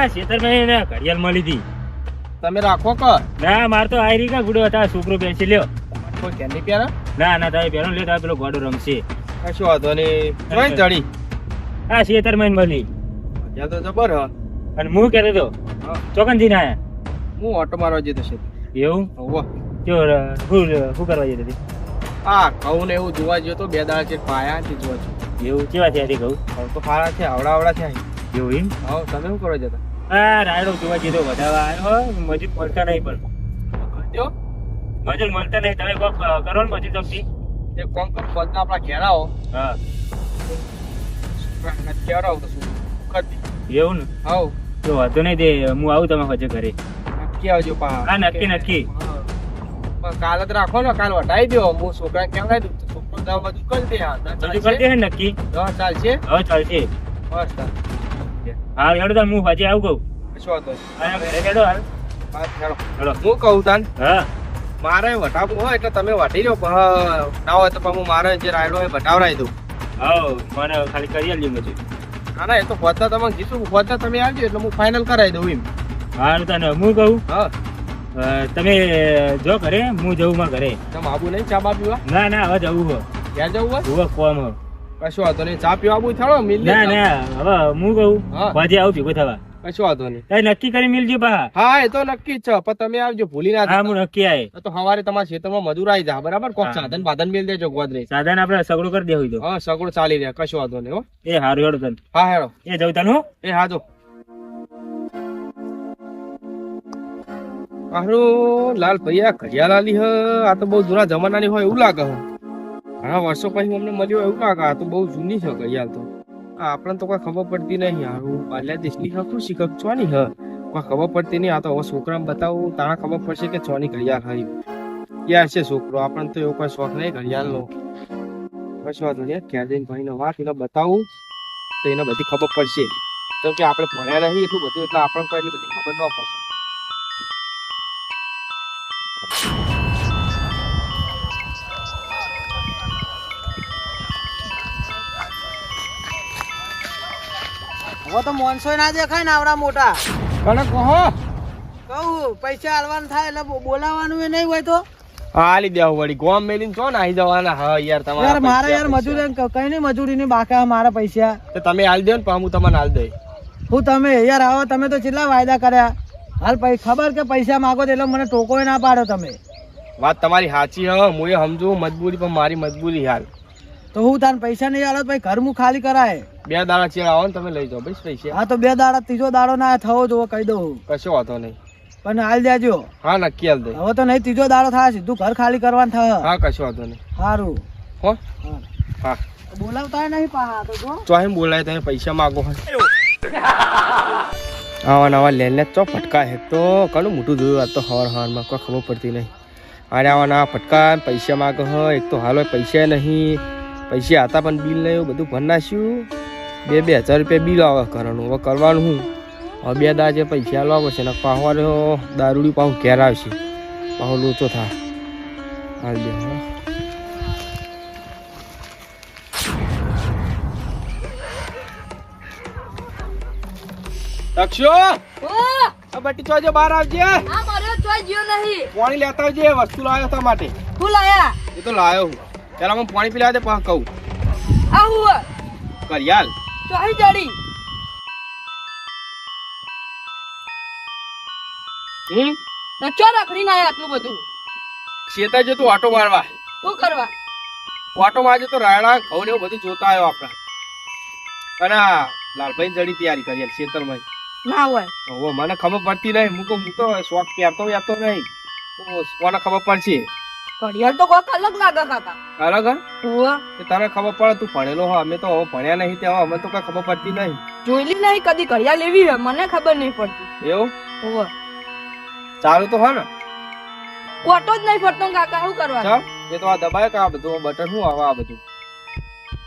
લે, શેતરભાઈ ને ઘડિયાળ મળી હતી. તમે રાખો કે ના માર તો આયરી કા ગુડો હતા છોકરો બેસી લ્યો. કોઈ કેન્ડી પ્યારા ના ના તમે પેલો લ્યો તમે પેલો ગોડો રમશે. કશું વાંધો નહીં. જોઈ ચડી. આ શેતરભાઈ મળી. તો જબર હ. અને હું કહેતો હતો હા. ચોકનજી ના આયા? હું ઓટો મારવા જતો છે. એવું? હોવ. જો શું શું કરવા જતો હતી? આ કહું ને એવું જોવા ગયો બે દાડા છે પાયા તે જોવા છું એવું? કેવા થયા હતી તો છે આવડા આવડા છે એવું એમ? હા તમે શું કરવા જતા? આ રાયડો જોવા જતો વધારવા આવ્યો મજૂર મળતા નહીં પણ. જો. મજૂર મળતા નહીં. તમે કોક કરો ને મજૂર તમને. એ કોમ કોમ બોલતા આપણા ઘેર હા. ઘેર આવો તો શું? એવું ને? આવો. તો વાંધો નહીં દે. હું આવું તમે પછી ઘરે. નક્કી આવજો પા. હા નક્કી નક્કી. કાલ જ રાખો ને કાલ વટાઈ દો હું છોકરા કહેવાય દઉં છોકરો બધું કરી દે. હા બધું? કરી દે નક્કી. દસ ચાલશે. હવે ચાલશે. બસ તાર. હા હેડો તાન હું પછી આવું કહું. શું વાંધો? નહીં. હા હેડો હાલ. હેડો. હેડો. હું કહું તાન હા. મારે વટાવવું હોય એટલે તમે વટી લો ના હોય તો હું મારે જે રાયડો હોય વટાવરાઈ દઉં. હા મને ખાલી કરી આલજો મજૂર ના ના એ તો હોતા તમે કીધું હોતા તમે આવજો એટલે હું ફાઇનલ કરાવી દઉં એમ. હા તને હું કહું? હા. તમે જો ઘરે હું જવું માં ઘરે. તમે આબુ નહીં ચા બા પીવા ના ના હવે જવું હો. ક્યાં જવું હોય કોમ હો. કશો વાંધો નહીં. ચા પીવા આબુ થાળો મિલ ના ના હવે હું કહું ભાજી આવું ભેગું થવા. કશું વાંધો નહીં. નક્કી કરી મિલજો પા હા એ તો નક્કી છે પણ તમે આવજો ભૂલી ના હા હું નક્કી આય. તો હવારે તમારા ખેતરમાં મજૂર આવી જા બરાબર? કોક સાધન બાધન મિલ દેજો ગોદરેજ સાધન આપણે સગડો કરી દેવું હા સગડો ચાલી રહ્યા કશું વાંધો નહીં હો. એ હારું હેડો તને. હા હેડો. એ જવું તને એ હા જો. હારું લાલ ભૈયા ઘડિયાળ આલી હ. આ તો બહુ જૂના જમાનાની હોય એવું લાગે હ. ઘણા વર્ષો પછી અમને મળ્યો એવું કાકા તો બહુ જૂની છે ઘડિયાળ તો. આ આપણને તો કોઈ ખબર પડતી નહીં હારું હું દેશની હ ખુશી કપ ચોની હ? કોઈ ખબર પડતી નહીં, આ તો હવે છોકરાને બતાવું તાણા ખબર પડશે કે ચોની ઘડિયાળ હરી. ક્યાં છે છોકરો? આપણને તો એવો કોઈ શોખ નહીં ઘડિયાળનો. કશું વાત નહીં ક્યાં જઈને ભાઈને વાત એને બતાવું, તો એને બધી ખબર પડશે. કેમ કે આપણે ભણ્યા નહીં એટલું બધું, એટલે આપણને કોઈ એટલી બધી ખબર ન પડશે. હવે તો મોનસો ના દેખાય ને આવડા મોટા. કને કહો કહું પૈસા આલવાનું થાય એટલે બોલાવાનું એ નહીં હોય તો? હાલી દેવું વળી. ગોમ મેલીને છો ને આવી જવાના? હા યાર તમારે યાર મારે યાર મજૂરી કઈ નહીં મજૂરી ની બાકા મારા પૈસા. તો તમે હાલ દો ને પણ હું તમને હાલ દઈ હું તમે યાર આવો તમે તો કેટલા વાયદા કર્યા? હાલ પૈ ખબર કે પૈસા માગો તો એટલે મને ટોકો ના પાડો તમે. વાત તમારી સાચી હ હું એ સમજુ મજબૂરી પણ મારી મજબૂરી હાલ. તો હું તાર પૈસા નહીં આલો પછી ભાઈ ઘર હું ખાલી કરાય. બે દાડા ચેડ આવો ને તમે લઈ જાઓ બસ પૈસા. હા તો બે દાડા ત્રીજો દાડો ના થવો જોવો કહી દઉં કશો વાંધો નહીં. પણ હાલ દેજો. હા નક્કી હાલ દે. હવે તો નહીં ત્રીજો દાડો થાય સીધું ઘર ખાલી કરવાનું થાય હા કશો વાંધો નહીં. સારું હો? હા. બોલાવતા નહીં પા તો જો. તો એમ બોલાય તમે પૈસા માગો આવા નવા લેન ચો ફટકા હે. તો ઘણું મોટું જોયું આ તો હવાર હવારમાં કોઈ ખબર પડતી નહીં. અરે આવા નવા ફટકા પૈસા માગો હ. એક તો હાલ પૈસા નહીં. પૈસા હતા પણ બિલ નહીં બધું ભર નાખ્યું બે બે હજાર રૂપિયા બિલ આવે કરવાનું હવે કરવાનું હું? હવે બે દાડા જે પૈસા લાવો છે ને પાહવારે દારૂડી પાહું ઘેર આવશે. પાહો લોચો થાય. હાલ દે. હા આ બટી ચોજો બહાર આવજે. મારો નહીં. પાણી લેતા આવજે વસ્તુ લાવ્યો તા માટે. હું લાયા? એ તો લાવ્યો હું. પેલા હું પાણી પીલા દે પછી કહું. આ કરિયાલ ચોઈ જાડી. હમ? તો ચો રખડી ના આટલું બધું? શેતા જતો ઓટો મારવા. શું કરવા? ઓટો માં તો રાયડા ઘઉં ને એવું બધું જોતા આવ્યો આપણા. અને લાલભાઈ જડી તૈયારી કરી ખેતરમાં ના હોય. મને ખબર પડતી નહીં. હું તો હું તો શોખ પહેરતો પહેરતો નહીં. કોને ખબર પડશે. ઘડિયાળ તો કોક અલગ લાગે કાકા અલગ કે તને ખબર પડે તું ભણેલો હો અમે તો હવે ભણ્યા નહીં ત્યાં અમે તો કઈ ખબર પડતી નહીં. જોઈલી નહીં કદી ઘડિયાળ લેવી હે મને ખબર નહીં પડતી. એવું? હોવે ચાલુ તો હા ને. કોટો જ નહીં પડતો કાકા શું કરવા? ચાલ એ તો આ દબાય કા બધું બટન શું આવે આ બધું?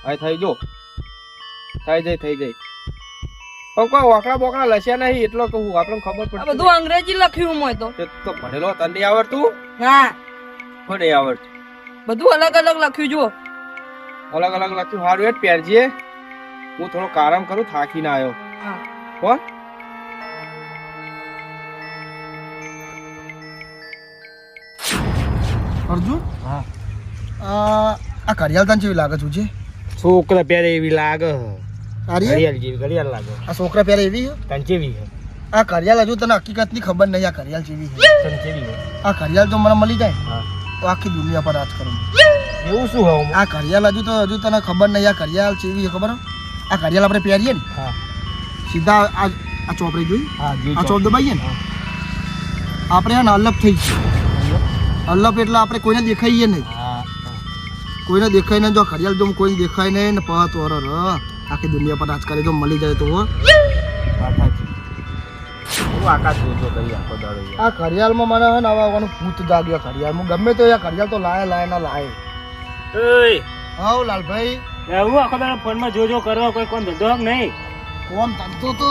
હા થઈ જો. થઈ જાય થઈ જાય. પણ કોઈ વાકડા બોકડા લસ્યા નહીં એટલો કહું આપણને ખબર પડે બધું અંગ્રેજી લખ્યું હોય તો. તો ભણેલો તને આવડતું? હા. નહીં આવડતું. બધું અલગ અલગ લખ્યું જુઓ. અલગ અલગ લખ્યું. સારું એટ પહેરજે હું. થોડો આરામ કરું થાકીને આવ્યો કોણ હો? અર્જુન? હા. આ ઘડિયાળ તને જેવી લાગે છે છોકરા પહેરે એવી લાગે. કરિયાલ ઘડિયાળ જેવી ઘડિયાળ લાગે. આ છોકરા પહેરે એવી હે? જેવી છે? આ કરિયાલ હજુ તને હકીકતની ખબર નહીં આ કરિયાલ જેવી છે. આ કરિયાલ તો મને મળી જાય. હા. તો આખી દુનિયા પર રાજ કરું એવું શું હોવું આ ઘડિયાળ હજુ તો હજુ તને ખબર નહીં આ ઘડિયાળ કેવી છે ખબર આ ઘડિયાળ આપણે પહેરીએ ને હા. સીધા આ આ ચોપડી જોઈ? આ ચોપ દબાઈએ ને? આપણે આને અલગ થઈ જઈએ અલગ એટલે આપણે કોઈને દેખાઈએ નહીં. કોઈને દેખાય નહીં જો ઘડિયાળ જો કોઈને દેખાય નહીં ને પહ તો આખી દુનિયા પર રાજ કરે જો મળી જાય તો હું આકાશ જોજો કરી આખો દાડો આ ઘડિયાળમાં મને હે ને આવા આવવાનું ભૂત જાગ્યો ઘડિયાળમાં ગમે તો એ ઘડિયાળ તો લાય લાય ના લાય. ઓય. હાઉ લાલભાઈ. હું આખો દાડો ફોનમાં જોજો કરો કોઈ કોણ ધંધો નહીં. કોમ ધંધો તો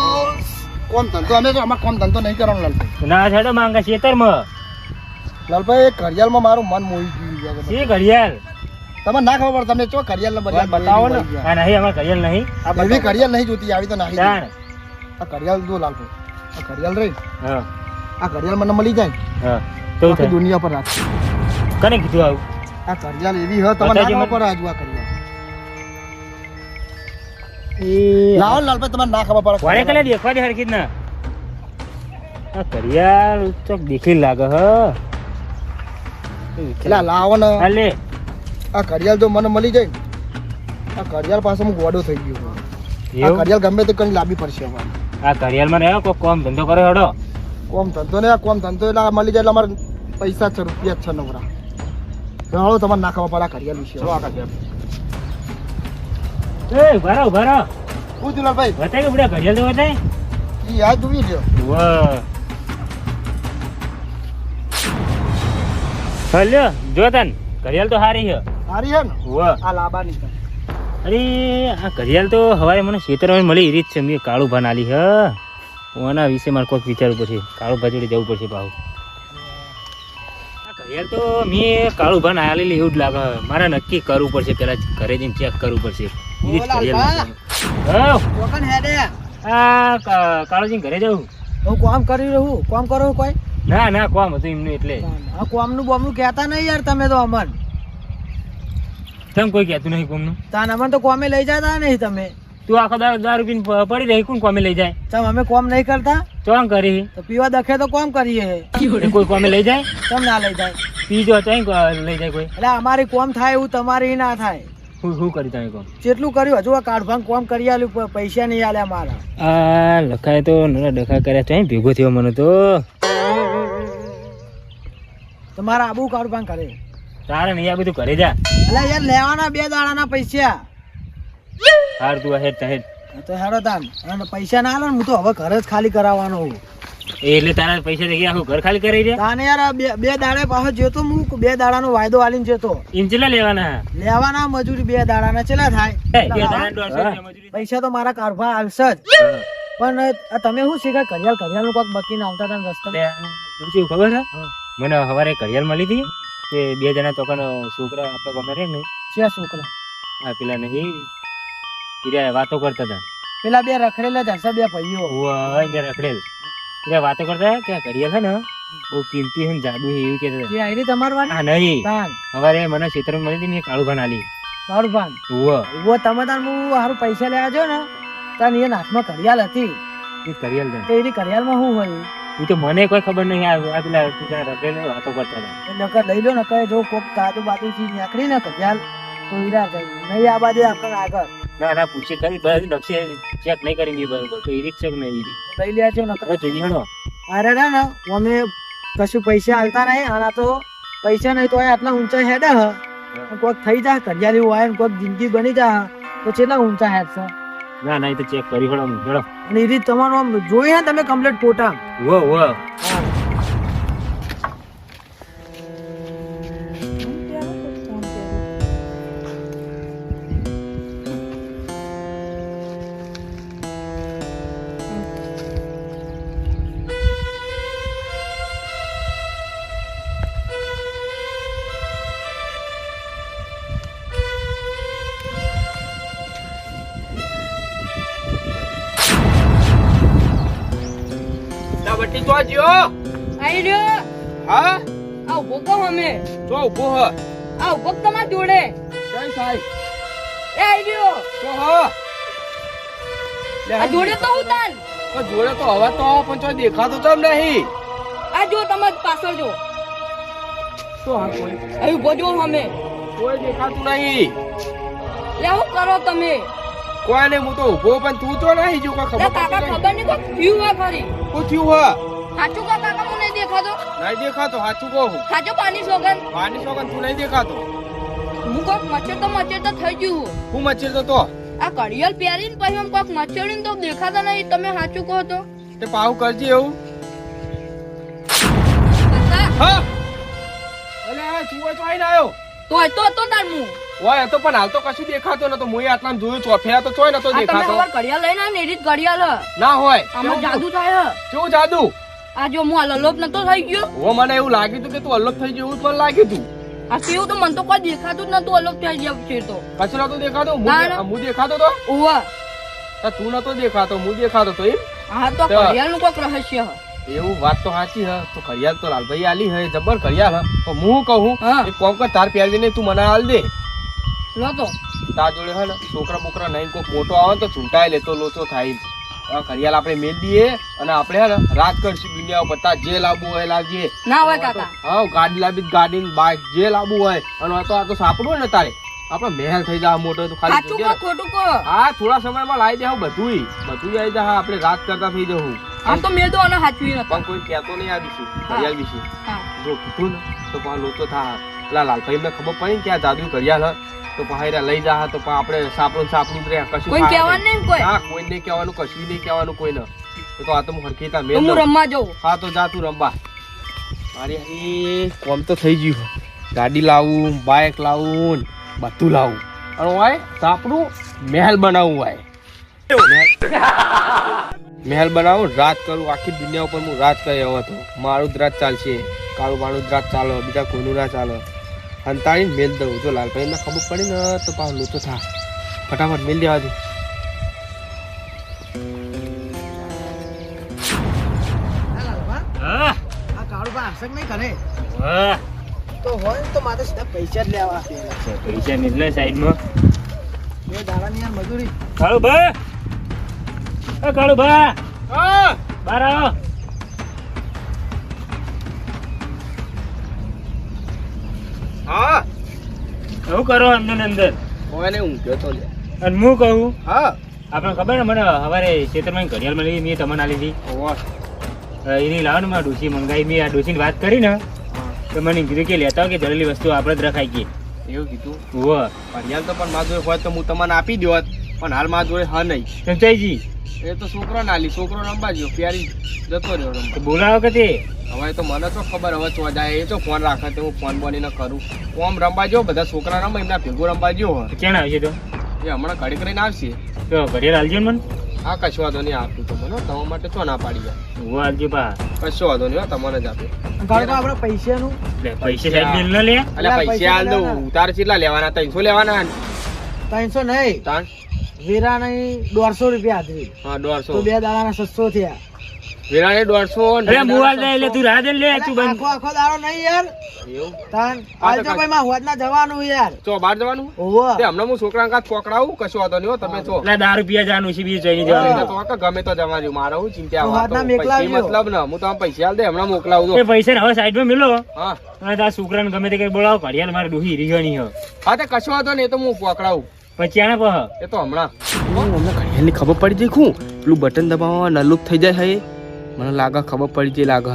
કોમ ધંધો અમે તો આમાં કોમ ધંધો નહીં કરવાનો લાલભાઈ. ના છેડો માંગા ખેતરમાં. લાલભાઈ એ ઘડિયાળમાં મારું મન મોહી ગયું છે. ઘડિયાળ? તમે ના ખબર પડે તમને ચો ઘડિયાળ બધા બતાવો ને. નહીં અમારે ઘડિયાળ નહીં. આ બધી. ઘડિયાળ નહીં જોતી આવી તો નાખી આ ઘડિયાળ જો લાલભાઈ. આ ઘડિયાળ રહી હા. આ ઘડિયાળ મને મળી જાય. હા. તો આખી દુનિયા પર રાજ કને કીધું આવું? આ ઘડિયાળ એવી હ તમને ના ખબર આજુ આ ઘડિયાળ. લાવો લાલભાઈ તમને ના ખબર પડે વારે કલે દેખવા દે હરખી ના આ ઘડિયાળ ચોક દેખી લાગે હ. એટલે લાવો ને. હાલે આ ઘડિયાળ તો મને મળી જાય. આ ઘડિયાળ પાસે હું ગોડો થઈ ગયો. આ ઘડિયાળ ગમે તે કઈ લાંબી પડશે હવે આ ઘડિયાળમાં રહ્યો કોઈ કોમ ધંધો કરે હડો. કોમ ધંધો ને કોમ ધંધો એટલે મળી જાય એટલે અમારે પૈસા છે રૂપિયા છે નવરા. હાલો તમારે નાખવા પડે આ ઘડિયાળ વિશે. એ ભરો ભરો શું થયું ભાઈ બતાય કે બુડા ઘડિયાળ તો બતાય એ યાદ જોવી લ્યો વાહ. હલ્યો જો તન ઘડિયાળ તો હારી છે. સારી હે ને? વાહ. આ લાબાની છે. અરે આ ઘડિયાળ તો હવારે મને ખેતરમાં મળી એ રીત છે. મેં કાળું ભાન આલી હ આના વિશે મારે કોઈક વિચારવું પડશે. કાળું ભાજોડે જવું પડશે ભાવ ઘડિયાળ તો મેં કાળું ભાન આલેલી એવું જ લાગે. મારે નક્કી કરવું પડશે. પેલા ઘરે જઈને ચેક કરવું પડશે. આ કા- ઘરે જવું હું કોમ કરી રહ્યું કોમ કરો કોઈ? ના ના કોમ હતું એમનું એટલે. કોમનું બોમનું કહેતા નહીં યાર તમે તો અમન. કેમ કોઈ કહેતું નહીં કોમનું? તાન અમને તો કોમે લઈ જતા નહીં તમે. તું આખો દાર દારૂ પીને પડી રહી કોણ કોમે લઈ જાય? તમ અમે કોમ નહીં કરતા? ચોંગ કરી. તો પીવા દખે તો કોમ કરીએ. કોઈ કોમે લઈ જાય? તમ ના લઈ જાય. પીજો ચાઈ લઈ જાય કોઈ. એટલે અમારી કોમ થાય એવું તમારી ના થાય. હું શું કરી તમે કોમ? જેટલું કર્યું હજુ આ કાઢભાંગ કોમ કરી આલ્યું પૈસા નહીં આલ્યા મારા. આ લખાય તો ડખા કર્યા ચાઈ ભેગો થયો મને તો. તમારા આબુ કાઢભાંગ કરે. તારે નહીં આ બધું કરે જા. એટલે યાર લેવાના બે દાડાના પૈસા. હાર તું હેડ તા હેડ. તો હેડો તાન. અને પૈસા ના આલો હું તો હવે ઘર જ ખાલી કરાવવાનો હું એટલે તારા પૈસા દેખી આખું ઘર ખાલી કરી દે તાને યાર બે બે દાડે પાછો જતો હું બે દાડાનો વાયદો આલીને જતો લેવાના? લેવાના મજૂરી બે દાડાના ચેલા થાય? દાડા ના ચેલા થાય. પૈસા તો મારા કારભા આવશે જ. પણ તમે શું શીખા? કરિયાલ કરિયાલનું કોક બકીને આવતા હતા રસ્તા. ખબર છે મને સવારે કરિયાલ મળી હતી. તે બે જણા ચોકાનો છોકરા આપણા ગમે રે ને? ક્યાં છોકરા? આ પેલા નહીં પીર્યા વાતો કરતા હતા. પેલા બે રખડેલા જશે બે ભાઈઓ. હોય રખડેલ. પીર્યા વાતો કરતા કે આ છે ને બહુ કિંમતી છે ને જાદુ છે એવું કહેતા હતા. જે આઈડી તમાર વાળી આ નહીં. તાન. મને ક્ષેત્રમાં મળી હતી મેં કાળુ ભાન આલી. કાળભાન ઉવ્વ. ઊભો તમે તાર હું હારું પૈસા લેવા જો ને તાર એ હાથમાં ઘડિયાળ હતી. એ ઘડિયાળ. તો એની ઘડિયાળમાં શું હોય? એ તો મને કોઈ ખબર નહીં આ પેલા પેલા રખડેલ વાતો કરતા હતા. નકર લઈ લો ને કહે જો કોક કાદુ બાદુ થી નીકળી ને કજાલ તો ઈરા જાય નહીં આ બાજુ આપણે આગળ. ના ના પૂછી કરી બસ નકશે ચેક નહીં કરી મેં બરોબર તો એ રિક્ષક નહીં રીત લઈ લ્યા છો નકર. જોઈએ હણો અરે ના ના અમે કશું પૈસા આલતા નહીં આના તો પૈસા નહીં તો આટલા ઊંચા હેડા હ. કોઈક થઈ જા કરિયાલી હોય ને કોઈક જિંદગી બની જા તો કેટલા ઊંચા હેડ છે ના ના એ તો ચેક કરી પડો હણો અને એ રીત તમારું આમ જોઈએ ને તમે કમ્પ્લીટ ફોટા વો વો તો જ્યો આઈ રહ્યો? હા? આ ઊભો કહો અમે. તો ઊભો હ. આ ઊભો તમારા જોડે? જય સાહેબ એ આઈ રહ્યો તો હ. આ જોડે તો હું તાન? જોડે તો હવા તો પણ તો દેખાતો ચમ નહીં. આ જો તમાર પાછળ જો. તો હા કોઈ. અહીં ઊભો જો અમે. કોઈ દેખાતું નહીં. હું કરો તમે? કોઈ હું તો ઊભો પણ તું તો નહીં જો કોઈ ખબર કાકા ખબર નહીં કોઈ થયું હોય ખરી નહીં. થયું હ સાચું કા કાકા હું નહીં દેખાતો? નહીં દેખાતો સાચું કહું સાચું પાણી સોગન પાણી સોગન તું નહીં દેખાતો. હું કોક મચ્છર તો મચ્છર તો થઈ ગયું હું મચીર તો તો. આ કડિયલ પહેરીને પછી આમ કોક મચ્છર તો દેખાતા નહીં તમે સાચું કહો તો. તે પાહુ કરજે એવું. હા! અલે આ તું હોય તો આઈને આવ્યો તો તો તો તાર મું. ઓય તો પણ હાલ તો કશું દેખાતો નતો. મોય આટલામાં જોયું ચોફેરા તો ચોય નતો આ તમે દેખાતો. હવે ઘડિયાળ લઈને ને એ રીત ઘડિયાળ ના હોય. આમાં જાદુ થાય. કેવું જાદુ? આ જો હું આ લલોપ નતો થઈ ગયો. ઓ મને એવું લાગ્યું તું કે તું અલગ થઈ ગયું એવું મને લાગ્યું તું. આ સેવ તો મને તો કોઈ દેખાતું જ નતું અલગ થઈ ગયો છે તો. કશું તો દેખાતો? હું દેખાતો તો? ઓવા તો તું નતો દેખાતો હું દેખાતો તો એમ? હા તો તો- ઘડિયાળનું કોઈક રહસ્ય હ. એવું વાત તો સાચી હ. તો ઘડિયાળ તો લાલભાઈ આલી હે જબર ઘડિયાળ હ. તો હું કહું. એક કોમ કર તાર પહેરવીને તું મને આલ દે. લો તો. તાર જોડે હે ને છોકરા બોકરા નહીં કોઈક મોટો આવે તો ચૂંટાય લેતો લોચો થાય ઘડિયાળ આપણે મેલ દઈએ અને આપણે રાત કરશું દુનિયા બધા જે લાવવું હોય લાવીએ. ના હોય કાકા. હા ગાડી લાવી ગાડી બાઇક જે લાવવું હોય. અને તો આ તો સાપડું ને તારે. આપણે મહેલ થઈ જાય મોટો તો ખાલી ખોટું કો હા થોડા સમયમાં લાવી દે બધું બધું આવી જાય આપણે રાત કરતા થઈ જવું. આમ તો મેં તો આને સાચવી નતા પણ કોઈ કહેતો નહીં આ વિશે ઘડિયાળ વિશે. હા. જો કીધું ને તો લોચો થા. પેલા લાલભાઈ ને ખબર પડી ને કે આ જાદુ ઘડિયાળ તો પહાયરા લઈ જા તો આપણે સાપડું સાપડું રહે કશું કોઈ કહેવાનું નહીં. કોઈ? હા કોઈ નહીં કહેવાનું કશું નહીં કહેવાનું કોઈ ને તો આ તો હું હરખી તા મેં હું રમવા જઉં. હા તો જા તું રમવા. મારી કોમ તો થઈ ગયું ગાડી લાવું બાઇક લાવું બધું લાવું. અને હોય સાપડું મહેલ બનાવવું હોય મહેલ બનાવું રાજ કરું. આખી દુનિયા ઉપર હું રાજ કરી આવ્યો હતો મારું જ રાત ચાલશે. કાળું મારું જ રાત ચાલો બીજા કોઈનું ના ચાલે. અંતાળી મેલ દઉં. જો લાલભાઈને ખબર પડી ને તો પાછું લૂતો થા. ફટાફટ મેલ દેવા દે. તો હોય ને તો મારે સીધા પૈસા જ લેવા પૈસા મિલે સાઈડમાં. બે દાડાની યાર મજૂરી. કાળુ ભા એ કાળુ ભા બાર આવો. હા. શું કરો અંદર? અંદર કોઈને ઊંઘ્યો તો લે. અને હું કહું? હા. આપણે ખબર ને મને સવારે ચેતરમાં ઘડિયાળ મળી મેં તમને લીધી હતી. એની લાવો માં ડોસી મંગાવી મેં આ ડોસીની વાત કરી ને તો મને કીધું કે લેતા કે જરૂરી વસ્તુ આપણે જ રખાઈ ગઈ. એવું કીધું? હોવ ઘડિયાળ તો પણ માધુ હોય તો હું તમને આપી દોત પણ હાલ મારા જોડે હા નહીં સંચાઈજી એ તો છોકરો ના લી છોકરો રમવા ગયો પ્યારી જતો રહ્યો રમવા બોલાવો કે તે? હવે તો મને તો ખબર હવે ચો જાય એ તો ફોન રાખે તો હું ફોન બોલીને કરું. કોમ રમવા જો બધા છોકરા રમે એમના ભેગું રમવા જો હોય ક્યાં આવશે તો? એ હમણાં ઘડી કરીને આવશે. તો ઘડિયાળ હાલજો મને? હા કશો વાંધો નહીં આપ્યું તો મને તમારા માટે તો ના પાડી જાય. હું હાલજો પા કશો વાંધો નહીં હો, તમને જ આપે. આપણે પૈસાનું. પૈસા સાઈડ મિલ ન લે? એટલે પૈસા હાલ દઉં. લેવાના. તારે કેટલા લેવાના ત્રણસો લેવાના. ત્રણસો નહીં. તાણ વેરા દોઢસો રૂપિયા હાથવી હા દોઢસો. તો બે દાડાના સસ્તો થયા. વેરાને દોઢસો અરે મોબાઈલ દે એટલે તું રાહ લે તું બંધ. આખો આખો દાડો નહીં યાર. એવું? તાન હા, આલજો તો ભાઈ માં હોદના જવાનું યાર. ચો બહાર જવાનું? ઓવો તે હમણાં હું છોકરા કાચ પકડાવું કશો હતો નહીં હો, તમે છો. એટલે દારૂ પીવા જવાનું છે બીજું જઈને જવાનું. તો કે ગમે તો જવાનું મારે હું ચિંતા તો આ વાતના તો મેકલાવજો. પૈસા મતલબ ને હું તમે પૈસા આલ દે હમણાં મોકલાવું પૈસા ને હવે સાઈડમાં મિલો. હા. અને તારા છોકરાને ગમે તે કઈ બોલાવો ઘડિયાળ મારે ડોહી રીગણી હો. હા તે કશો હતો નહીં તો હું પકડાવું પછી આને પહ એ તો હમણાં. ઘડિયાળની ખબર પડી જઈ ખું પેલું બટન દબાવવા નલુપ થઈ જાય હે મને લાગે ખબર પડી જાય લાગે.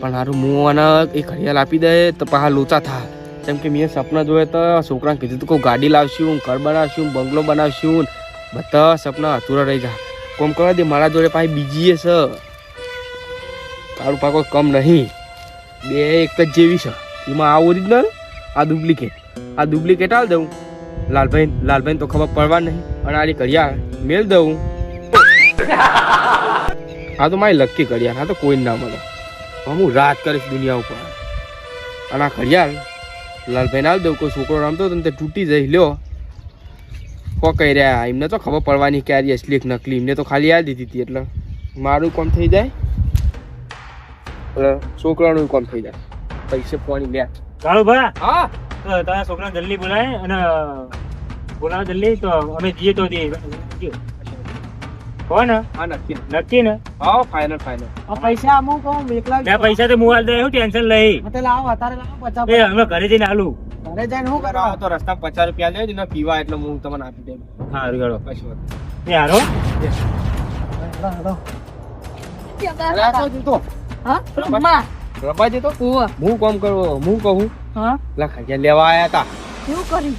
પણ મારું હું આને એ ઘડિયાળ આપી દે તો પાછા લોચા થા. કેમ કે મેં સપના જોયા તો છોકરાને કીધું તું કહું ગાડી લાવશું ઘર બનાવશું બંગલો બનાવશું બધા સપના અધૂરા રહી જા કોમ કરવા દે મારા જોડે પાછી બીજી છે. તારું પાકો કમ નહીં. બે એક જ જેવી છે. એમાં આ ઓરિજિનલ આ ડુપ્લિકેટ આ ડુપ્લિકેટ આલ દઉં. લાલભાઈ લાલભાઈ તો ખબર પડવા નહીં. અને આની ઘડિયાળ મેલ દઉં. આ તો મારી લક્કી ઘડિયાળ આ તો કોઈ ના મળે. હું રાત કરીશ દુનિયા ઉપર. અને આ ઘડિયાળ લાલભાઈ ના દઉં. કોઈ છોકરો રમતો હતો તે તૂટી જઈ લ્યો. કો કહી રહ્યા? એમને તો ખબર પડવાની ક્યારે અસલી નકલી. એમને તો ખાલી આ દીધી હતી. એટલે મારું કોમ થઈ જાય? એટલે છોકરાનું કોમ થઈ જાય. પૈસે પાણી લે. કાળુભા હા. તો તારા છોકરા જલ્દી બોલાય અને બોલાવો જલ્દી. તો અમે જઈએ તો કોણ? હા નક્કી. નક્કી ને? હા ફાઇનલ ફાઇનલ આ પૈસા અમુક હું એકલા બે પૈસા તો મોબાઈલ દે હું ટેન્શન લઈ. મતે લાવો અત્યારે લાવો પચાસ એ અમે ઘરે જઈને આલું. ઘરે જઈને શું કરવા? તો રસ્તા પચાસ રૂપિયા લેજો ને પીવા એટલે હું તમને આપી દઉં. હા ગયો કશું વાત. એ હારો. હેડો, હેડો. અરે તો. હા કોમ કરું હું કહું? હા? લા ખડિયા લેવા આયા તા. એવું કર્યું?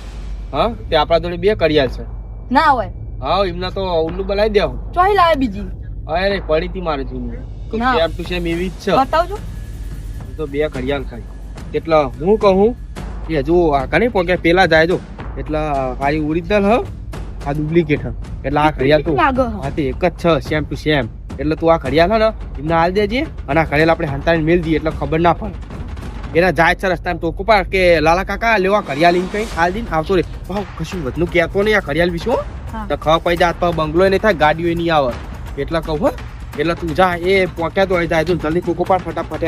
હા? તે આપણા જોડે બે કડિયાલ છે. ના હોય. હા એમના તો ઉલ્લુ બોલાવી દેવ ચોઈ લાવે બીજી. અરે પડી તી મારે જીની. સેમ ટુ સેમ એવી જ છે. બતાવજો. તો બે ઘડિયાળ ખાઈ એટલે હું કહું કે હજુ આ કને પગે પેલા જાય જો. એટલે આ ઓરિજિનલ હ આ ડુપ્લિકેટ હ. એટલે આ ઘડિયાળ તું. હા તે એક જ છે સેમ ટુ સેમ. એટલે તું આ ઘડિયાળ હે ને એમને હાલ દેજે અને આ ઘડિયાળ આપણે હંતાઈને મેળ દઈએ એટલે ખબર ના પડે. એના જાય છે રસ્તામાં ટોકો પાડ કે લાલા કાકા લેવા ઘડિયાળ લઈને કઈ હાલ દઈને આવતો રે. ભાવ કશું વધનું કહેતો નહીં આ ઘડિયાળ વિશે તો ખબર પડી જાય હાથ બંગલો નહીં થાય ગાડીઓ નહીં આવે. એટલે કહું હો એટલે તું જા એ પહોંચ્યા તો જાય તું જલ્દી ટોકો પાડ ફટાફટ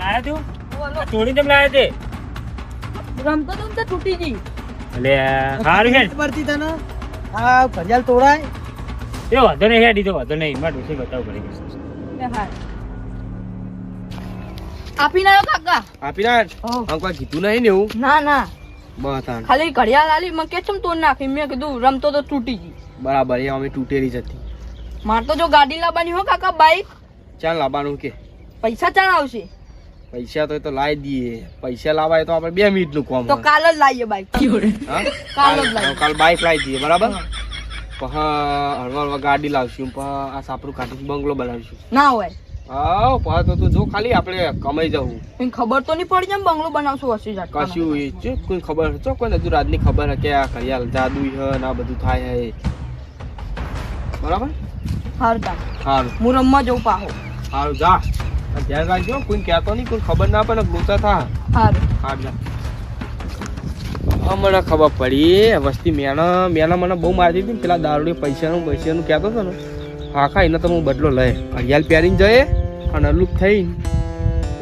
લાયા તું? ચોરી કેમ લાયા તે? રમતો તો તૂટી ગઈ. એટલે સારું છે પડતી તને. આ ભંજાલ તોડાય. એ વાંધો નહીં હેડી તો વાંધો નહીં. માં ડોસી બતાવ પડે લે આપી ના કાકા. આપી ના હો. આમ કોઈ કીધું નહીં ને એવું? ના ના. બસ ખાલી ઘડિયાળ આલી મને કે ચમ તોડ નાખી? મેં કીધું રમતો તો તૂટી ગઈ. બરાબર એ અમે તૂટેલી જ હતી. માર તો જો ગાડી લાવવાની હો કાકા બાઈક. ચાલ લાવવાનું કે. પૈસા ચાલ આવશે. પૈસા તો એ તો લાવી દઈએ. પૈસા લાવાય તો આપણે બે મિનિટનું કોમ તો કાલ જ લાવીએ બાઈક કાલ જ કાલ લાવીએ કાલ બાઈક લાવી દઈએ બરાબર? પછી હળવા હળવા ગાડી લાવશું પછી આ સાપરું કાઢીને બંગલો બનાવીશું. ના હોય. હા પછી તો તું જો ખાલી આપણે કમાઈ જવું. ખબર તો નહીં પડી જાય બંગલો બનાવશું હશે. કશું એ છે કોઈ ખબર છે કોઈ હજુ રાતની ખબર હે કે આ જાદુ હે ને આ બધું થાય હે બરાબર? હારું હું રમવા જઉં પાહો. સારું જા. ધ્યાન રાખજો કોઈ કહેતો નહીં કોઈ ખબર ના પડે લોચા થા. હમણાં હા મને ખબર પડી વસ્તી મેણા મેણા મને બહુ મારી દીધી પેલા દારૂડી પૈસાનું પૈસાનું કહેતો હતો ને આખા એને તો હું બદલો લઈ. ઘડિયાળ પહેરીને જઈએ અને અલુક થઈને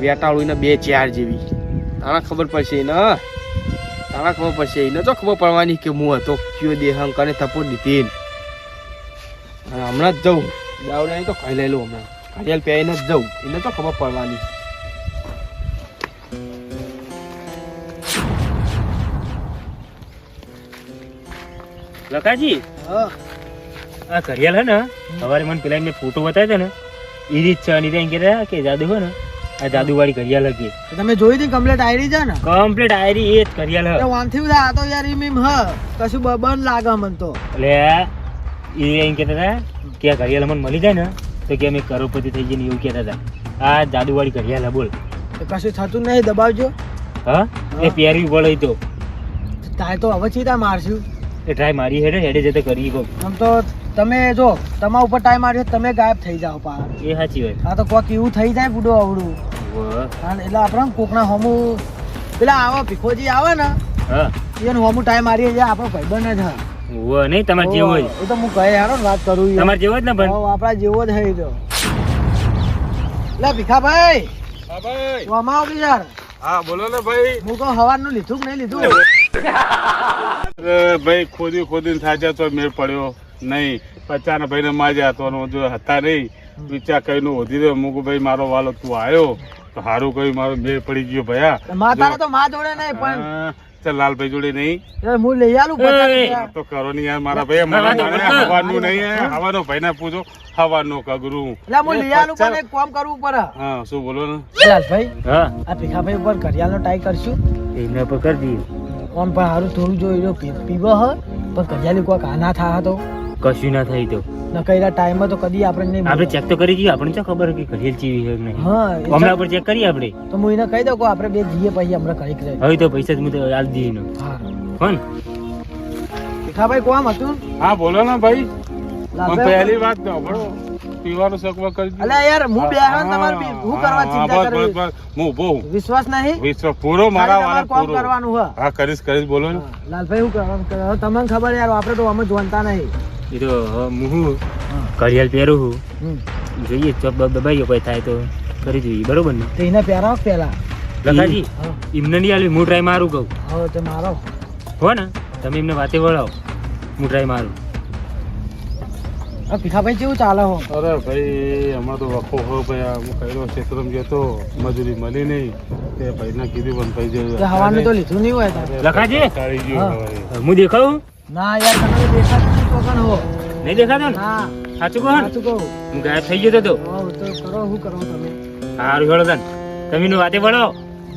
વેટાળું બે ચાર જેવી. તારા ખબર પડશે એને તારા ખબર પડશે એને. તો ખબર પડવાની કે હું હતો કયો દેહંકાને થપો દીધી. અને હમણાં જ જવું દાવડાની તો ખાઈ લેલું હમણાં. ઘડિયાળ પહેરીને જ જવું એને તો ખબર પડવાની. લખાજી આ ઘડિયાળ હે ને સવારે મને પેલા એમને ફોટો બતાવ્યો ને એ રીત છે અને ત્યાં કહેતા કે જાદુ હે ને આ જાદુવાળી ઘડિયાળ હતી તમે જોઈ હતી કમ્પ્લેટ આયરી છે ને? કમ્પ્લીટ આયરી એ જ ઘડિયાળ હે. વાંથી બધા આ તો યાર ઈ મીમ હ. કશું બબન લાગે મન તો. એટલે એ એમ કહેતા હતા કે આ ઘડિયાળ મને મળી જાય ને તો કે અમે કરોડપતિ થઈ જઈને એવું કહેતા હતા. આ જાદુવાળી ઘડિયાળ બોલ. તો કશું થતું નહીં દબાવજો. હા? એ પહેરવી પડે તો. તારે તો હવે ચીતા મારશું? એ ટ્રાય મારી હેડે હેડે જતે કરી કહું આમ તો તમે જો તમારા ઉપર ટાઈમ માર્યો તમે ગાયબ થઈ જાઓ પા એ સાચી હોય હા તો કોક એવું થઈ જાય બુડો અવડું એટલે આપણે કોકના હોમુ પેલા આવા ભીખોજી આવે ને. હા. એને હોમું ટાઈમ મારીએ જાય આપણો ભાઈબંધ જ હા. ઉવ્વ, નહીં તમારે જેવો જ એ તો હું કહે યાર વાત કરું. તમારે જેવો જ ને પણ. આપણા જેવો જ હઈ તો. લે ભીખાભાઈ. હા ભાઈ. તું આમાં આવ યાર. હા બોલો ને ભાઈ. હું કહું હવારનું લીધું કે નહીં લીધું? ભાઈ ખોદી ખોદીને થાચા તો મેળ પડ્યો નહીં. પચાના ભાઈને માજા તો જો હતા નહીં. વિચારનું ઓધી રહ્યો. મૂકું ભાઈ મારો વાલો તું આવ્યો તો સારું કહ્યું મારો મેળ પડી ગયો ભયા. માતાને તો મા જોડે નહીં પણ ચાલ લાલભાઈ જોડે નહીં. હું લઈ આલું તો કરો નહીં યાર મારા ભાઈ મને હવાનું જાણે હવાનું નહીં હવાનો ભાઈ ના પૂછો હવાનો કગરું એટલે હું લઈ આલું પણ એક કામ કરવું પડે. હા શું બોલો ને? લાલભાઈ હા. આ ભીખાભાઈ ઉપર ઘડિયાળનો ટાઈ કરશું. એને પકડી દઈએ. કોણ પણ હારું થોડું જોઈ લો પીવો હ. પણ ઘડિયાળી કોઈક આના થા તો. કશું ના થાય તો. નકઈલા ટાઈમ તો કદી આપણે નહીં આપણે ચેક તો કરી જઈએ આપણે શું ખબર કે ઘડિયાળ ચીવી છે કે નહીં? હા હમણાં પર ચેક કરીએ આપણે. તો હું એને કહી દઉં કે આપણે બે જઈએ પછી હમણાં કરી જાય હવે તો પૈસા જ હું તો આલ દઈએ ને હા. કોણ ભાઈ કોમ હતું? હા બોલો ને ભાઈ. પહેલી વાત તો બરો પીવાનું સકવા કરી અલે યાર હું બે તમાર બી- હું કરવા ચિંતા બસ. હું ઊભો હું. વિશ્વાસ નહીં? વિશ્વાસ પૂરો મારા વાળા પૂરો. કરવાનું હા. કરીશ કરીશ બોલો ને. લાલભાઈ હું કરવાનું તમને ખબર યાર આપણે તો અમે જોનતા નહીં. એ તો હું હું ઘડિયાળ પહેરું છું. જોઈએ ચોપ બપ કોઈ થાય તો કરી જોઈએ. બરોબર ને? તો એને પહેરાવો પેલા લખાજી એમને નહીં આલ્યું હું ટ્રાય મારું કહું. હવે તો મારો. હો ને? તમે એમને વાતે વળાવો. હું ટ્રાય મારું. ભીખાભાઈ કેવું ચાલે હો? અરે ભાઈ હમણાં તો વખો હો ભાઈ આ હું કહેલો ક્ષેત્રમાં જતો મજૂરી મળી નહીં. તે ભાઈને કીધું પણ ભાઈ જે હવાનું તો લીધું નહીં હોય લખાજી હા. હું દેખાવું ના યાર તમે દેખાતું કોકણ હો. નહીં દેખાતો ને? ના સાચું કહો સાચું કહું. હું ગાયબ થઈ ગયો તો હવ તો કરો તમે. સારું હેળો તને. તમે નું વાતે પડો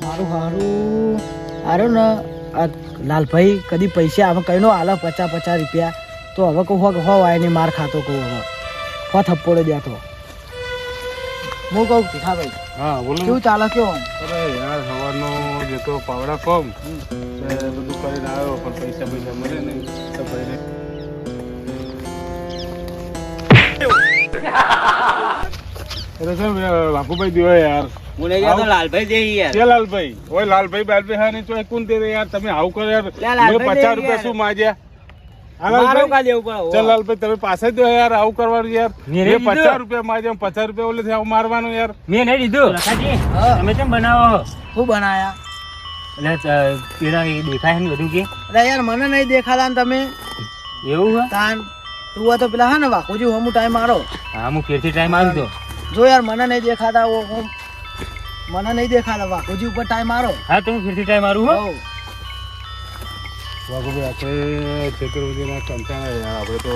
મારું હારું. હારું ને આ લાલભાઈ કદી પૈસા હવે કઈ નો આલે પચાસ પચાસ રૂપિયા. તો હવે કહું હો હો વાય નહીં માર ખાતો કહું હવે. હો થપ્પડો દેતો હું કહું ભીખાભાઈ હા બોલો શું કેવું ચાલે કેવો? અરે યાર સવારનો જે તો પાવડા કોમ બધું કરીને આવ્યો પણ પૈસા પૈસા મળે નહીં. તો ભાઈને અરે સર વાઘુભાઈ દેવો યાર. કે લાલભાઈ ઓય લાલભાઈ? બાલભાઈ હા નહીં તો કોણ દે યાર. તમે આવું કરો યાર. લાલભાઈ પચાસ રૂપિયા. શું માજ્યા લાલભાઈ? તમે પાસે દો યાર આવું કરવાનું યાર. મેં મેં નહીં પચાસ રૂપિયા માજ્યા પચાસ રૂપિયા ઓલે આવું મારવાનું યાર. મેં નહીં દીધું તમે કેમ બનાવો? શું બનાયા. એટલે પેલા દેખાય ને બધું કે? યાર મને નહીં દેખાતા ને તમે. એવું તાન. તું તો પેલા હા ને વાકુજી હું ટાઈમ મારો. હા હું ફેરથી ટાઈમ મારું તો. જો યાર મને નહીં દેખાતા હું મને નહીં દેખાતા વાકુજી ઉપર ટાઈમ મારો. હા તો હું ફેરથી ટાઈમ મારું હો. વાઘુભાઈ આપણે છેતરપિંડીના કંટાળા યાર આપણે તો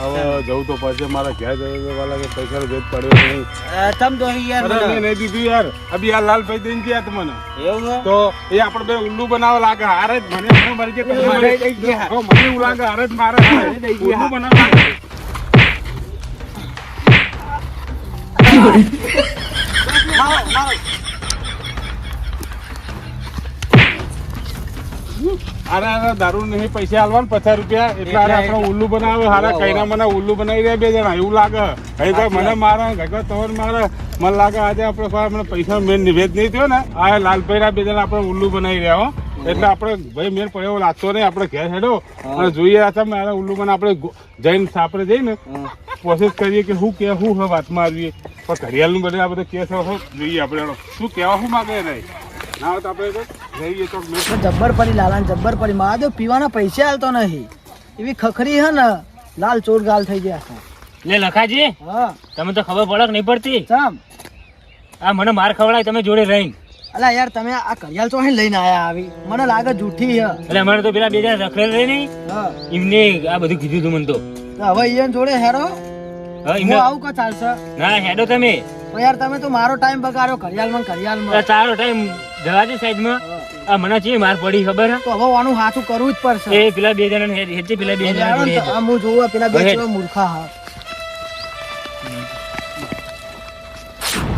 હવે જવું તો પડશે. મારા ઘેર જવા લાગે પૈસાનો ભેદ પડ્યો નહીં. તમ તો યાર મને- નહીં દીધું યાર. અભી આ લાલભાઈ દઈને ગયા તમને એવું તો એ આપણે બે ઉલ્લુ બનાવવા લાગે. હારે જ મને મને મરી દઈ ગયા. મને એવું લાગે હારે જ મારે. ઉલ્લુ બનાવવા લાગે. અરે અરે દારૂ નહીં પૈસા આલવાના પચાસ રૂપિયા. એટલે અરે આપણે ઉલ્લુ બનાવે હારા કઈના મને ઉલ્લુ બનાવી રહ્યા બે જણા. એવું લાગે. કઈ તો મને મારે કઈ કોઈ મારે. મને લાગે આજે આપણે મને પૈસા મેન નિવેદ નહીં થયો ને. આ લાલભાઈ બે જણા આપણે ઉલ્લુ બનાવી રહ્યા હો. એટલે આપણે ભાઈ મેન પડ્યો લાગતો નહીં આપણે ઘેર હેડો. અને જોઈએ આ મારા ઉલ્લુ મને આપણે જઈને આપણે જઈને કોશિશ કરીએ કે શું કે શું હવે વાતમાં આવીએ પણ ઘડિયાળનું બધે આ બધું કેસ જોઈએ આપણે. શું કહેવા શું માગે નહીં ના તો આપણે જઈએ તો જબ્બર પડી લાલાને જબ્બર પડી મહાદેવ પીવાના પૈસા હાલતો નહીં. એવી ખખરી હે ને લાલ ચોર ગાલ થઈ ગયા છે. લે લખાજી હા. તમે તો ખબર પડક નહીં પડતી. ચમ? આ મને માર ખવડાય તમે જોડે રહીને. અલા યાર તમે આ કરિયાલ ચોહે લઈને આયા આવી. મને લાગે જૂઠી હે. એટલે મને તો પેલા બે જણા રખડેલ રહી નહીં. હા. એમને આ બધું કીધું તું મને તો. તો હવે ઈયન જોડે હેરો. હા હું આવું કો ચાલશે? ના હેડો તમે. યાર તમે તો મારો ટાઈમ બગાડ્યો ઘડિયાળમાં ઘડિયાળમાં. તારો ટાઈમ જવા દે સાઈડમાં આ મને છે માર પડી ખબર તો હવે આનું હાથું કરવું જ પડશે. એ પેલા બે જણા હેજે પેલા બે જણા હું જોવા પેલા બે જણા મૂર્ખા હા.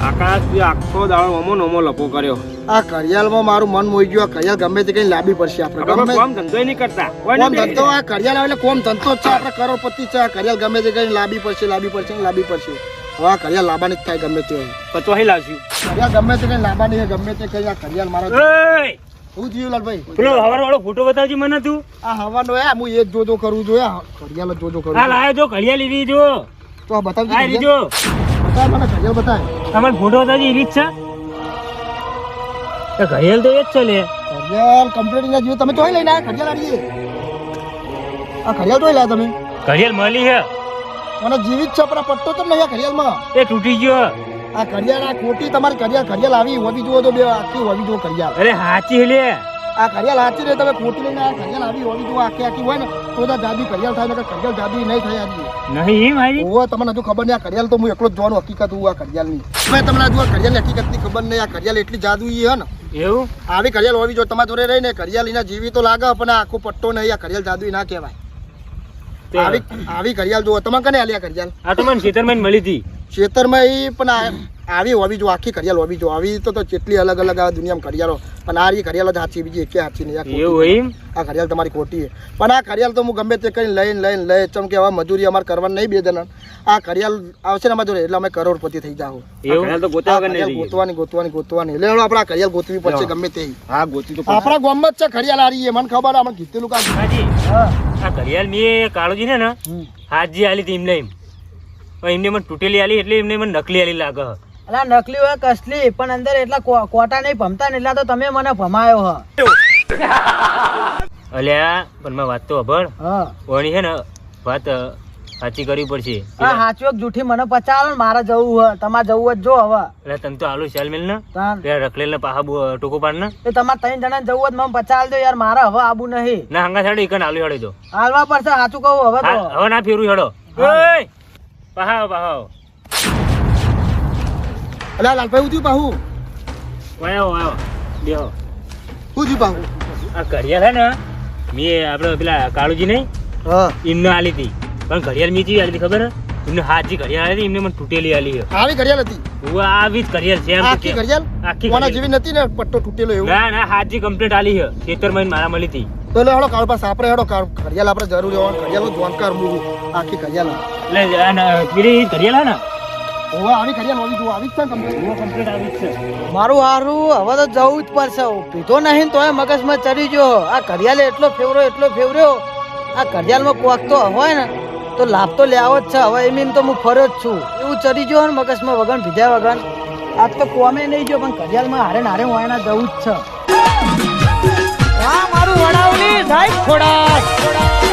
આકાશ આખો દાડો અમો નમો લપો કર્યો. આ કરિયાલમાં મારું મન મોઈ ગયું આ કરિયાલ ગમે તે કઈ લાંબી પડશે આપણે. આપણે કામ ધંધો નહીં કરતા. કોમ ધંધો આ કરિયાલ આવે એટલે કોમ ધંધો જ છે આપણે કરોડપતિ છે આ કરિયાલ ગમે તે કઈ લાંબી પડશે લાંબી પડશે ને લાંબી પડશે. હવે આ કરિયાલ લાંબાની જ થાય ગમે તે હોય. પચો અહીં લાવશું કરિયાલ ગમે તે કઈ લાંબાની ગમે તે કઈ આ કરિયાલ મારો! હું થયું લાલભાઈ? પેલો હવાર વાળો ફોટો બતાવજો મને તું. આ હવાનો હે હું એક જોજો કરું જો આ કરિયાલ જોજો કરું હા લાયો જો ઘડિયાળ લીધી જો. તો આ બતાવજો આ લીધો બતાવ મને કરિયાલ બતાવ. તમારે ફોટો બતાવજો એવી રીત છે. તો ઘડિયાળ તો એ જ છે લે. કરિયાલ કમ્પ્લીટ ના જીવ તમે તો લઈને આવ્યા કરિયાલ આડીએ આ કરિયાલ તો લે તમે. ઘડિયાળ મળી હે મને જીવિત છે પણ પટ્ટો તો નહીં આ કરિયાલમાં એ તૂટી ગયો. આ ઘડિયાળ આ ખોટી તમારી ઘડિયાળ ઘડિયાળ આવી હોવી જુઓ તો બે આખી હોવી જુઓ ઘડિયાળ. અરે હાચી લે આ ઘડિયાળ હાચી રે તમે ખોટી લઈને આ ઘડિયાળ આવી હોવી જુઓ આખી આખી હોય ને તો તો જાદુ ઘડિયાળ થાય ને ઘડિયાળ જાદુ નહીં થાય આજે. નહીં મારી. ઓ તમને હજુ ખબર નહીં આ ઘડિયાળ તો હું એકલો જ જોવાનું હકીકત હું આ કરિયાલની મેં તમને હજુ આ કરિયાલ હકીકતની ખબર નહીં આ ઘડિયાળ એટલી જાદુ હે ને. એવું? આવી ઘડિયાળ હોવી જો તમારા જોડે રહીને એના જીવી તો લાગે પણ આખો પટ્ટો નહીં આ ઘડિયાળ જાદુ ના કહેવાય. આવી આવી કરિયાલ જુઓ. તમે કને આલિયા કરિયાલ આ તો મને ખેતરમાં મળી હતી. ખેતરમાં એ પણ આવી હોવી જો આખી ઘડિયાળ હોવી જો. આવી તો તો કેટલી અલગ અલગ આ દુનિયામાં ઘડિયાળો પણ આ કરિયાલ જ સાચી બીજી એકે સાચી નહીં. આ એવું આ ઘડિયાળ તમારી ખોટી છે. પણ આ ઘડિયાળ તો હું ગમે તે કરીને લઈને લઈને લઈ ચમ કે હવે મજૂરી અમારે કરવાની નહીં બે જણા. આ ઘડિયાળ આવશે ને અમારા એટલે અમે કરોડપતિ થઈ જાઓ ઘડિયાળ ગોતવાની ગોતવાની ગોતવાની. એટલે આપણે આ ઘડિયાળ ગોતવી પડશે ગમે તે હા ગોતી તો આપણા ગામમાં જ છે ઘડિયાળ આ રહી મને ખબર અમે મને કીધેલું કાંઈ. હાજી આ ઘડિયાળ મેં કાળોજી ને. હાજી આલી હતી એમને એમ. એમને મને તૂટેલી આલી એટલે એમને મને નકલી આલી લાગે. અલા નકલી હોય કસલી પણ અંદર એટલા કોટા નહીં ભમતા ને એટલા તો તમે મને ભમાયો હ. અલ્યા પણ મેં વાત તો અભણ. વણી છે ને વાત સાચી કરવી પડશે. હા હાચું એક જૂઠી મને પચાવ મારે જવું હ તમારે જવું જ જો હવે. એટલે તમે તો આલુ ચાલ મેલ ને પેલા રખલેલ ને પાહા ટૂંકો પાડ ને એ તમારે ત્રણ જણા જવું હોય મને પચાવ દો યાર મારે હવે આબુ નહીં. ના હંગા છાડી કન આલુ હેડો દો હાલવા પડશે સાચું કહું હવે હવે ના ફેરું હેડો. પાહાવ પાહા પાહા અલા લાલભાઈ ઉધ્યું પાહુ વાયો વાયો બેહો. ઉધ્યું પાહુ આ ઘડિયાળ હે ને મેં આપણે પેલા કાળુજી નહીં હા. એમને આલી હતી. પણ ઘડિયાળ મેં આલી હતી ખબર? એમને હાજી ઘડિયાળ આલી હતી એમને મને તૂટેલી આલી આવી ઘડિયાળ હતી? હું આવી જ ઘડિયાળ છે આખી. ઘડિયાળ? આખી કોના. જેવી નથી ને પટ્ટો તૂટેલો એવું. ના ના હાજી કમ્પ્લીટ આલી છે. ખેતરમાં મારા મળી હતી. તો એટલે હેડો કાળ પાસે આપણે હેડો ઘડિયાળ આપણે જરૂર હોય ઘડિયાળનું જોનકાર મૂવું આખી ઘડિયાળ. એટલે પેલી ઘડિયાળ હે ને? હવે આવી ઘડિયાળ હોવી જોઈએ આવી જ છે ને હું કમ્પ્લીટ આવી જ છે. મારું હારું હવે તો જવું જ પડશે. પીધો નહીં તો મગજમાં ચડી ગયો. આ ઘડિયાળ એટલો ફેવરો એટલો ફેવર્યો. આ ઘડિયાળમાં કોક તો હોય ને તો લાભ તો લેવો જ છે. હવે એમ એમ તો હું ફર્યો જ છું. એવું ચડી ગયો ને મગજમાં વગર ભીજા વગર આજ તો કોમે નહીં ગયો પણ ઘડિયાળમાં હારે હારે હોય ને જવું જ છે. હા મારું વડાવલી જાય ખોડા